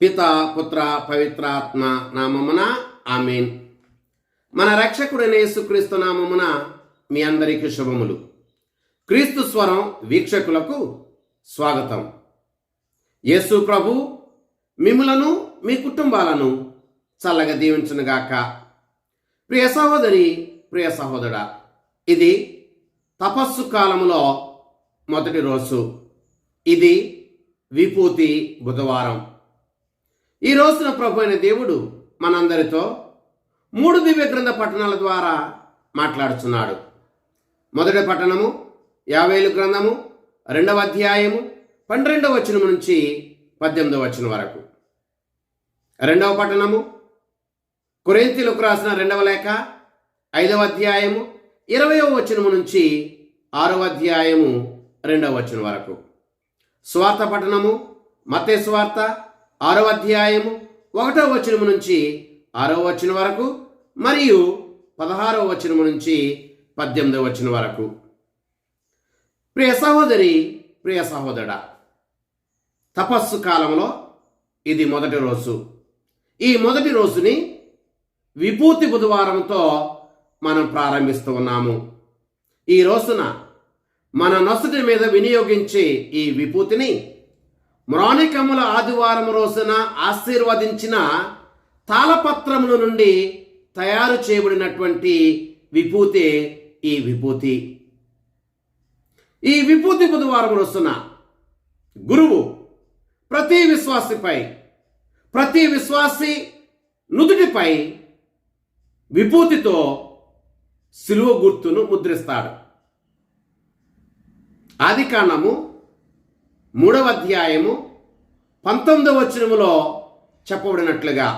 పిత పుత్ర పవిత్రాత్మ నామమున ఆమెన్. మన రక్షకుడైన యేసుక్రీస్తు నామమున మీ అందరికీ శుభములు. క్రీస్తు స్వరం వీక్షకులకు స్వాగతం. యేసు ప్రభు మిములను మీ కుటుంబాలను చల్లగా దీవించునుగాక ప్రియ సహోదరి ప్రియ సహోదరా ఇది తపస్సు కాలములో మొదటి రోజు. ఇది విభూతి బుధవారం. ఈ రోజున ప్రభు అయిన దేవుడు మనందరితో మూడు దివ్య గ్రంథ పట్టణాల ద్వారా మాట్లాడుతున్నాడు మొదటి పట్టణము యావేలు గ్రంథము రెండవ అధ్యాయము పన్నెండవ వచనం నుంచి పద్దెనిమిదవ వచనం వరకు. రెండవ పట్టణము కొరింతీలకు రాసిన రెండవ లేఖ ఐదవ అధ్యాయము ఇరవయవ వచనము నుంచి ఆరవ అధ్యాయము రెండవ వచనం వరకు. స్వార్థ పట్టణము మతే స్వార్థ ఆరో అధ్యాయము ఒకటో వచనము నుంచి ఆరో వచనం వరకు మరియు పదహారవ వచనము నుంచి పద్దెనిమిదవ వచనం వరకు. ప్రియ సహోదరి ప్రియ సహోదరుడ తపస్సు కాలంలో ఇది మొదటి రోజు. ఈ మొదటి రోజుని విభూతి బుధవారంతో మనం ప్రారంభిస్తూ ఉన్నాము. ఈ రోజున మన నొసటి మీద వినియోగించే ఈ విభూతిని మ్రాణికముల ఆదివారం రోజున ఆశీర్వదించిన తాళపత్రముల నుండి తయారు చేయబడినటువంటి విభూతే ఈ విభూతి. ఈ విభూతి బుధవారం రోజున గురువు ప్రతి విశ్వాసిపై ప్రతి విశ్వాసి నుదుటిపై విభూతితో సిలువ గుర్తును ముద్రిస్తాడు. ఆది కాండము మూడవ అధ్యాయము పంతొమ్మిదవ వచనములో చెప్పబడినట్లుగా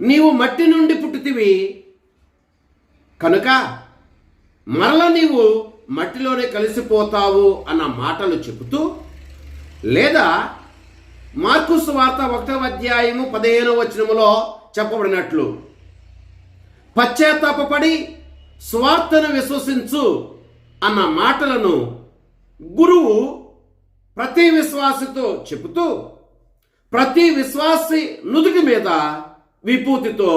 నీవు మట్టి నుండి పుట్టితివి కనుక మరల నీవు మట్టిలోనే కలిసిపోతావు అన్న మాటలు చెబుతూ లేదా మార్కుస్ వార్త ఒకటవ అధ్యాయము పదిహేనవ వచనములో చెప్పబడినట్లు పశ్చాత్తాపడి స్వార్థను విశ్వసించు అన్న మాటలను గురువు ప్రతి విశ్వాసితో చెబుతూ ప్రతి విశ్వాసి నుదుటి మీద విభూతితో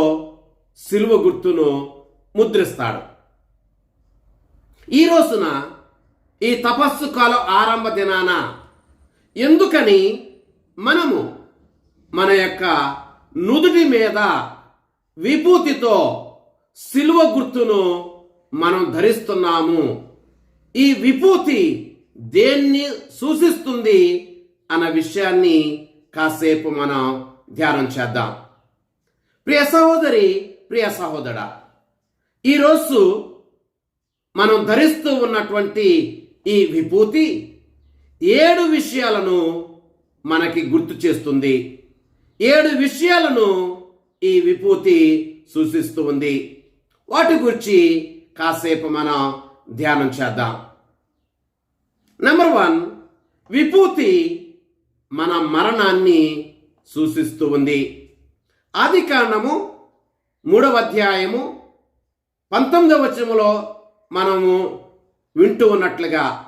సిలువ గుర్తును ముద్రిస్తాడు. ఈ రోజున ఈ తపస్సు కాలం ఆరంభ దినాన ఎందుకని మనము మన యొక్క నుదుటి మీద విభూతితో సిలువ గుర్తును మనం ధరిస్తున్నాము? ఈ విభూతి దేన్ని సూచిస్తుంది అన్న విషయాన్ని కాసేపు మనం ధ్యానం చేద్దాం. ప్రియ సహోదరి ప్రియ సహోదరా ఈరోజు మనం ధరిస్తూ ఉన్నటువంటి ఈ విభూతి ఏడు విషయాలను మనకి గుర్తు చేస్తుంది. ఏడు విషయాలను ఈ విభూతి సూచిస్తూ ఉంది. వాటి గురించి కాసేపు మనం ధ్యానం చేద్దాం. నెంబర్ వన్ విభూతి మన మరణాన్ని సూచిస్తూ ఉంది. ఆది కాండము మూడవ అధ్యాయము పంతొమ్మిదవ వచనములో మనము వింటూ ఉన్నట్లుగా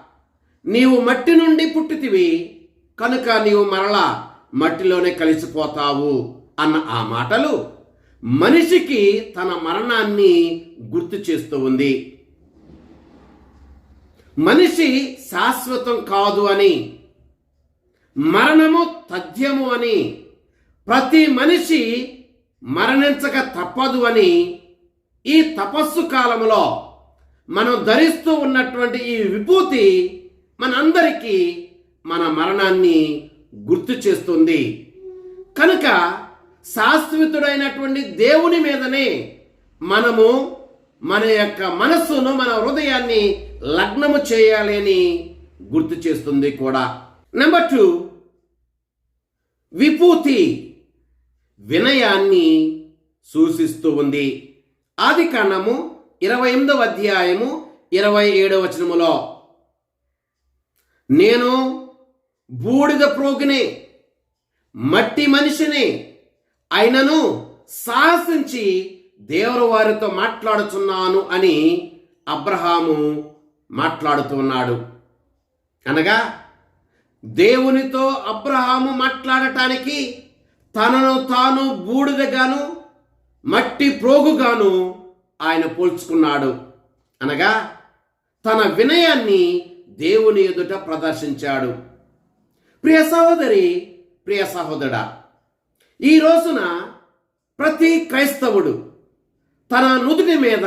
నీవు మట్టి నుండి పుట్టితివి కనుక నీవు మరలా మట్టిలోనే కలిసిపోతావు అన్న ఆ మాటలు మనిషికి తన మరణాన్ని గుర్తు చేస్తూ ఉంది. మనిషి శాశ్వతం కాదు అని మరణము తథ్యము అని ప్రతి మనిషి మరణించక తప్పదు అని ఈ తపస్సు కాలంలో మనం ధరిస్తూ ఉన్నటువంటి ఈ విభూతి మనందరికీ మన మరణాన్ని గుర్తు చేస్తుంది. కనుక శాశ్వతుడైనటువంటి దేవుని మీదనే మనము మన యొక్క మనస్సును మన హృదయాన్ని లగ్నము చేయాలి అని గుర్తు చేస్తుంది కూడా. నెంబర్ టూ విభూతి వినయాన్ని సూచిస్తూ ఉంది. ఆది కాండము ఇరవై ఎనిమిదవ అధ్యాయము ఇరవై ఏడవ వచనములో నేను బూడిద ప్రోగిని మట్టి మనిషిని అయినను సాహసించి దేవుడు వారితో మాట్లాడుచున్నాను అని అబ్రహాము మాట్లాడుతున్నాడు అనగా దేవునితో అబ్రహాము మాట్లాడటానికి తనను తాను బూడిదగాను మట్టి ప్రోగుగాను ఆయన పోల్చుకున్నాడు. అనగా తన వినయాన్ని దేవుని ఎదుట ప్రదర్శించాడు. ప్రియ సహోదరి ప్రియ సహోదరా ఈ రోజున ప్రతి క్రైస్తవుడు తన నుదుటి మీద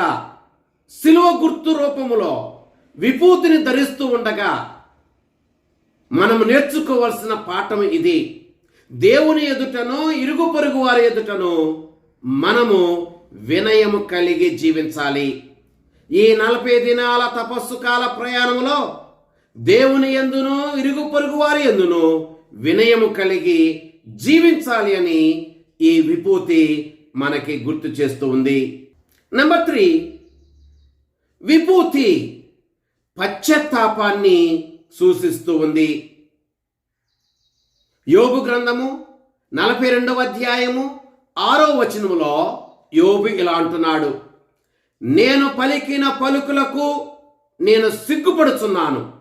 శిలువ గుర్తు రూపములో విభూతిని ధరిస్తూ ఉండగా మనం నేర్చుకోవాల్సిన పాఠం ఇది. దేవుని ఎదుటను ఇరుగు పొరుగు వారి ఎదుటను మనము వినయము కలిగి జీవించాలి. ఈ నలభై దినాల తపస్సు కాల ప్రయాణంలో దేవుని ఎందును ఇరుగు పొరుగు వారి ఎందును వినయము కలిగి జీవించాలి అని ఈ విభూతి మనకి గుర్తు చేస్తూ ఉంది. నెంబర్ త్రీ విభూతి పశ్చాత్తాపాన్ని సూచిస్తూ ఉంది. యోగు గ్రంథము నలభై రెండవ అధ్యాయము ఆరో వచనములో యోబు ఇలా అంటున్నాడు నేను పలికిన పలుకులకు నేను సిగ్గుపడుచున్నాను.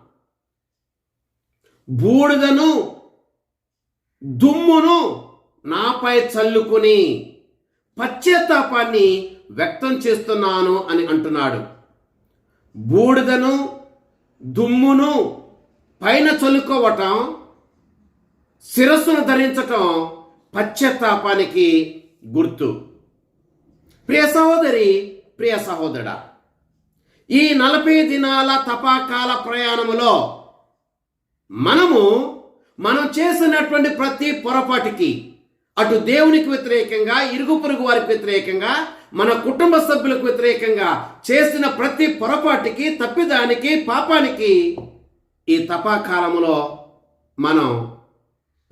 బూడిదను దుమ్మును నాపై చల్లుకుని పశ్చాత్తాపాన్ని వ్యక్తం చేస్తున్నాను అని అంటున్నాడు. బూడిదను దుమ్మును పైన చల్లుకోవటం శిరస్సును ధరించటం పశ్చాత్తాపానికి గుర్తు. ప్రియ సహోదరి ప్రియ సహోదరుడా ఈ నలభై దినాల తపాకాల ప్రయాణములో మనము మనం చేసినటువంటి ప్రతి పొరపాటికి అటు దేవునికి వ్యతిరేకంగా ఇరుగు పొరుగు వారికి వ్యతిరేకంగా మన కుటుంబ సభ్యులకు వ్యతిరేకంగా చేసిన ప్రతి పొరపాటికి తప్పిదానికి పాపానికి ఈ తపాకాలములో మనం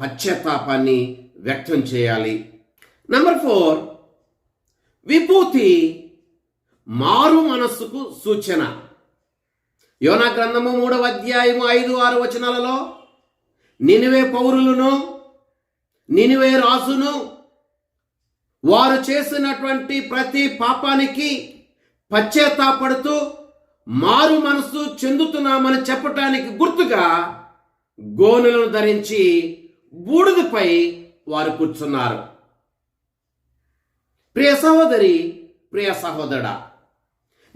పశ్చాత్తాపాన్ని వ్యక్తం చేయాలి. నంబర్ ఫోర్ విభూతి మారు మనస్సుకు సూచన. యోనా గ్రంథము మూడవ అధ్యాయము ఐదు ఆరు వచనాలలో నినివే పౌరులను నినివే రాజును వారు చేసినటువంటి ప్రతి పాపానికి పశ్చాత్తాపడుతూ మారు మనసు చెందుతున్నామని చెప్పటానికి గుర్తుగా గోనెలను ధరించి బూడిదపై వారు కూర్చున్నారు. ప్రియ సహోదరి ప్రియ సహోదరుడా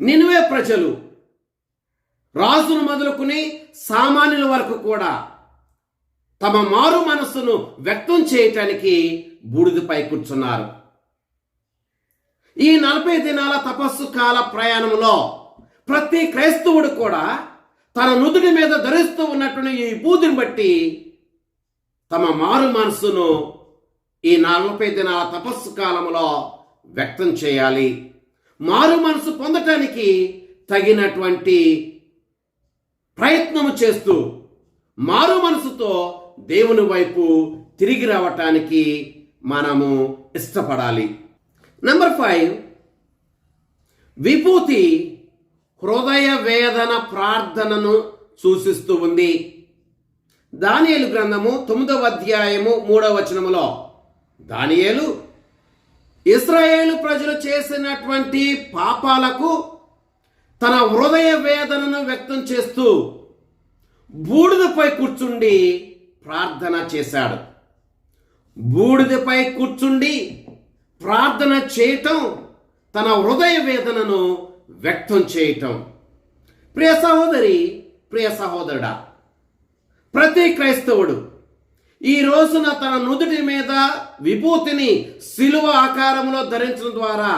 నినువే ప్రజలు రాజును మొదలుకుని సామాన్యుల వరకు కూడా తమ మారు మనస్సును వ్యక్తం చేయటానికి బూడిదపై కూర్చున్నారు. ఈ నలభై దినాల తపస్సు కాల ప్రయాణంలో ప్రతి క్రైస్తవుడు కూడా తన నుదుడి మీద ధరిస్తూ ఉన్నటువంటి ఈ బూదిని బట్టి తమ మారు మనసును ఈ నలభై దినాల తపస్సు కాలంలో వ్యక్తం చేయాలి. మారు మనసు పొందటానికి తగినటువంటి ప్రయత్నము చేస్తూ మారు మనసుతో దేవుని వైపు తిరిగి రావటానికి మనము ఇష్టపడాలి. నెంబర్ ఫైవ్ విభూతి హృదయ వేదన ప్రార్థనను సూచిస్తూ ఉంది. దానియలు గ్రంథము తొమ్మిదవ అధ్యాయము మూడవ వచనములో దానియేలు ఇస్రాయేలు ప్రజలు చేసినటువంటి పాపాలకు తన హృదయ వేదనను వ్యక్తం చేస్తూ బూడిదపై కూర్చుండి ప్రార్థన చేశాడు. బూడిదపై కూర్చుండి ప్రార్థన చేయటం తన హృదయ వేదనను వ్యక్తం చేయటం. ప్రియ సహోదరి ప్రియ సహోదరుడా ప్రతి క్రైస్తవుడు ఈ రోజున తన నుదుటి మీద విభూతిని శిలువ ఆకారంలో ధరించడం ద్వారా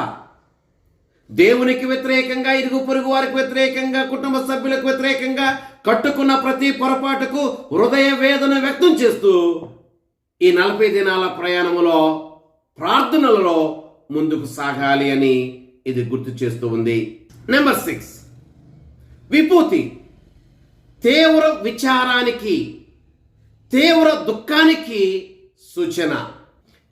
దేవునికి వ్యతిరేకంగా ఇరుగు పొరుగు వారికి వ్యతిరేకంగా కుటుంబ సభ్యులకు వ్యతిరేకంగా కట్టుకున్న ప్రతి పొరపాటుకు హృదయ వేదన వ్యక్తం చేస్తూ ఈ నలభై దినాల ప్రయాణములో ప్రార్థనలలో ముందుకు సాగాలి అని ఇది గుర్తు చేస్తూ ఉంది. నెంబర్ సిక్స్ విభూతి తీవ్ర విచారానికి తీవ్ర దుఃఖానికి సూచన.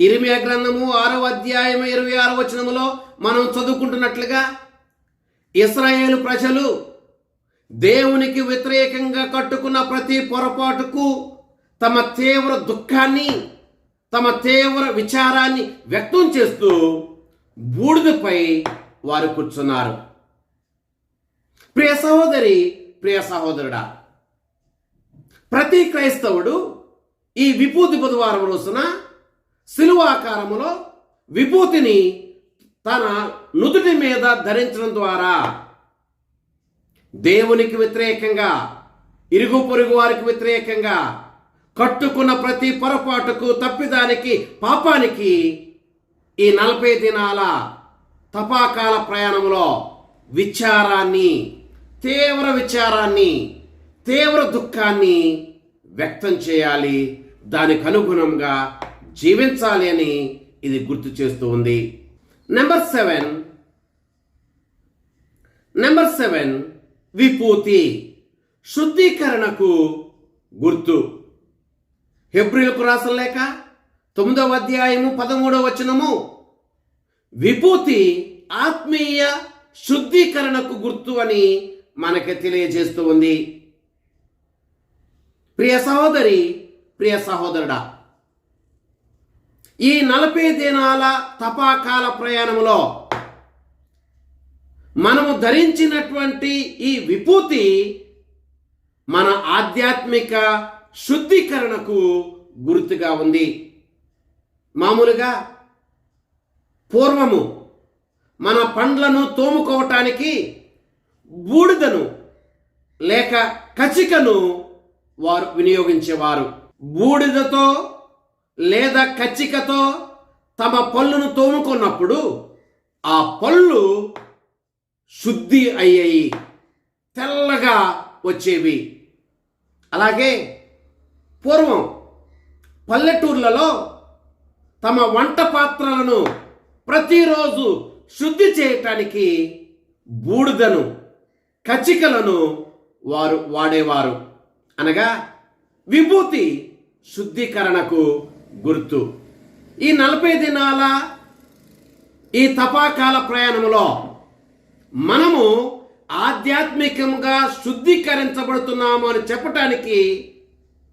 ఇరిమియా గ్రంథము ఆరవ అధ్యాయం ఇరవై ఆరో వచనములో మనం చదువుకుంటున్నట్లుగా ఇస్రాయేలు ప్రజలు దేవునికి వ్యతిరేకంగా కట్టుకున్న ప్రతి పొరపాటుకు తమ తీవ్ర దుఃఖాన్ని తమ తీవ్ర విచారాన్ని వ్యక్తం చేస్తూ బూడిదపై వారు కూర్చున్నారు. ప్రియ సహోదరి ప్రియ సహోదరుడా ప్రతి క్రైస్తవుడు ఈ విభూతి బుధవారం రోజున సిలువ ఆకారములో విభూతిని తన నుదుటి మీద ధరించడం ద్వారా దేవునికి వ్యతిరేకంగా ఇరుగు పొరుగు వారికి వ్యతిరేకంగా కట్టుకున్న ప్రతి పొరపాటుకు తప్పిదానికి పాపానికి ఈ నలభై దినాల తపాకాల ప్రయాణంలో విచారాన్ని తీవ్ర విచారాన్ని తీవ్ర దుఃఖాన్ని వ్యక్తం చేయాలి. దానికి అనుగుణంగా జీవించాలి అని ఇది గుర్తు చేస్తూ ఉంది. Number seven. నెంబర్ సెవెన్ విపూతి శుద్ధీకరణకు గుర్తు. హెబ్రిలకు రాసిన లేక తొమ్మిదవ అధ్యాయము పదమూడవ వచనము. విభూతి ఆత్మీయ శుద్ధీకరణకు గుర్తు అని మనకి తెలియజేస్తూ ఉంది. ప్రియ సహోదరి ప్రియ సహోదరుడా ఈ నలభై దినాల తపాకాల ప్రయాణంలో మనము ధరించినటువంటి ఈ విభూతి మన ఆధ్యాత్మిక శుద్ధీకరణకు గుర్తుగా ఉంది. మామూలుగా పూర్వము మన పండ్లను తోముకోవటానికి బూడిదను లేక కచికను వారు వినియోగించేవారు. బూడిదతో లేదా కచ్చికతో తమ పళ్ళును తోముకున్నప్పుడు ఆ పళ్ళు శుద్ధి అయ్యాయి తెల్లగా వచ్చేవి. అలాగే పూర్వం పల్లెటూర్లలో తమ వంట పాత్రలను ప్రతిరోజు శుద్ధి చేయటానికి బూడిదను కచికలను వారు వాడేవారు. అనగా విభూతి శుద్ధీకరణకు గుర్తు. ఈ నలభై దినాల ఈ తపాకాల ప్రయాణంలో మనము ఆధ్యాత్మికంగా శుద్ధీకరించబడుతున్నాము అని చెప్పటానికి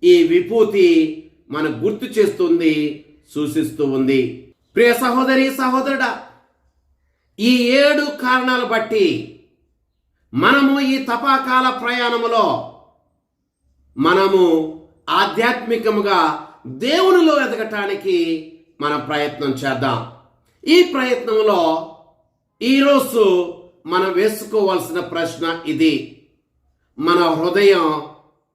ఈ విభూతి మన గుర్తు చేస్తుంది సూచిస్తూ ఉంది. ప్రియ సహోదరి సహోదరుడా ఈ ఏడు కారణాలు బట్టి మనము ఈ తపాకాల ప్రయాణములో మనము ఆధ్యాత్మికముగా దేవునిలో ఎదగటానికి మన ప్రయత్నం చేద్దాం. ఈ ప్రయత్నంలో ఈరోజు మనం వేసుకోవాల్సిన ప్రశ్న ఇది. మన హృదయం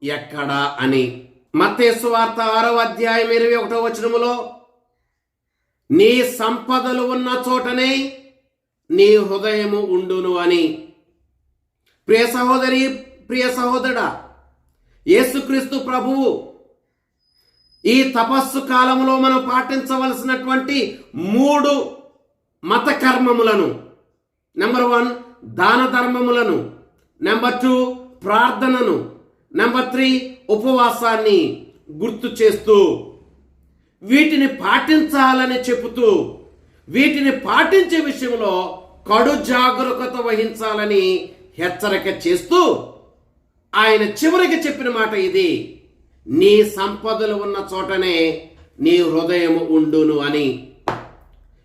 ఎక్కడా అని. మతేసు వార్త ఆరో అధ్యాయం ఇరవై ఒకటో వచనములో నీ సంపదలు ఉన్న చోటనే నీ హృదయము ఉండును అని. ప్రియ సహోదరి ప్రియ సహోదరుడా యేసుక్రీస్తు ప్రభువు ఈ తపస్సు కాలంలో మనం పాటించవలసినటువంటి మూడు మత కర్మములను నెంబర్ వన్ దాన ధర్మములను నెంబర్ టూ ప్రార్థనను నెంబర్ త్రీ ఉపవాసాన్ని గుర్తు చేస్తూ వీటిని పాటించాలని చెబుతూ వీటిని పాటించే విషయంలో కడు జాగరూకత వహించాలని హెచ్చరిక చేస్తూ ఆయన చివరికి చెప్పిన మాట ఇది నీ సంపదలు ఉన్న చోటనే నీ హృదయము ఉండును అని.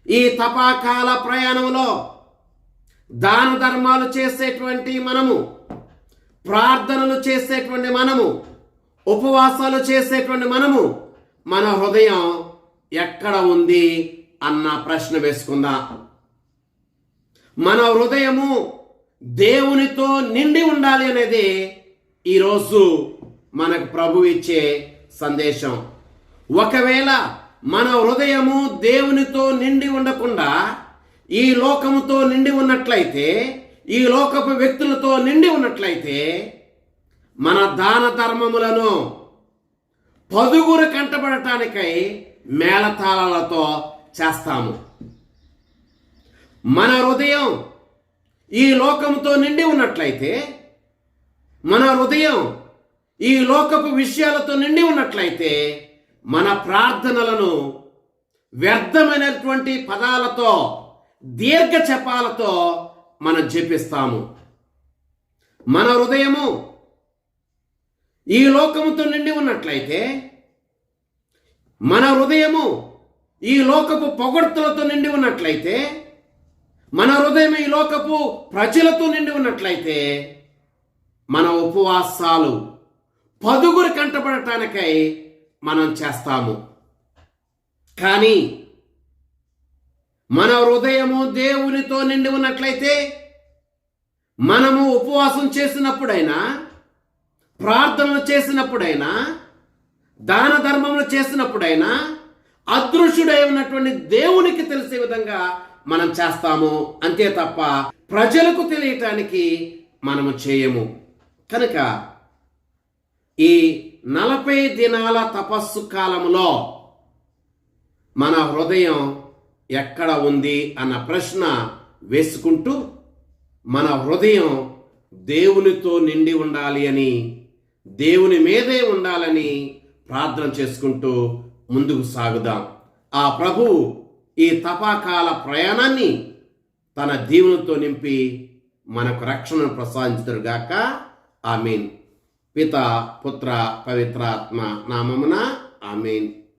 ఈ తపాకాల ప్రయాణంలో దాన ధర్మాలు చేసేటువంటి మనము ప్రార్థనలు చేసేటువంటి మనము ఉపవాసాలు చేసేటువంటి మనము మన హృదయం ఎక్కడ ఉంది అన్న ప్రశ్న వేసుకుందాం. మన హృదయము దేవునితో నిండి ఉండాలి అనేది ఈరోజు మనకు ప్రభు ఇచ్చే సందేశం. ఒకవేళ మన హృదయము దేవునితో నిండి ఉండకుండా ఈ లోకముతో నిండి ఉన్నట్లయితే ఈ లోకపు వ్యక్తులతో నిండి ఉన్నట్లయితే మన దాన ధర్మములను పదుగురు కంటపడటానికై మేళతాళాలతో చేస్తాము. మన హృదయం ఈ లోకంతో నిండి ఉన్నట్లయితే మన హృదయం ఈ లోకపు విషయాలతో నిండి ఉన్నట్లయితే మన ప్రార్థనలను వ్యర్థమైనటువంటి పదాలతో దీర్ఘ చపాలతో మనం జపిస్తాము. మన హృదయము ఈ లోకముతో నిండి ఉన్నట్లయితే మన హృదయము ఈ లోకపు పొగడ్తలతో నిండి ఉన్నట్లయితే మన హృదయం ఈ లోకపు ప్రజలతో నిండి ఉన్నట్లయితే మన ఉపవాసాలు పదుగురు కంటపడటానికై మనం చేస్తాము. కానీ మన హృదయము దేవునితో నిండి ఉన్నట్లయితే మనము ఉపవాసం చేసినప్పుడైనా ప్రార్థనలు చేసినప్పుడైనా దాన ధర్మములు చేసినప్పుడైనా అదృశ్యుడై ఉన్నటువంటి దేవునికి తెలిసే విధంగా మనం చేస్తాము. అంతే తప్ప ప్రజలకు తెలియటానికి మనము చేయము. కనుక ఈ నలభై దినాల తపస్సు కాలంలో మన హృదయం ఎక్కడ ఉంది అన్న ప్రశ్న వేసుకుంటూ మన హృదయం దేవునితో నిండి ఉండాలి అని దేవుని మీదే ఉండాలని ప్రార్థన చేసుకుంటూ ముందుకు సాగుదాం. ఆ ప్రభు ఈ తపాకాల ప్రయాణాన్ని తన దీవునితో నింపి మనకు రక్షణను ప్రసాదించుదురుగాక ఆమెన్. పిత పుత్ర పవిత్రాత్మ నామమున ఆమెన్.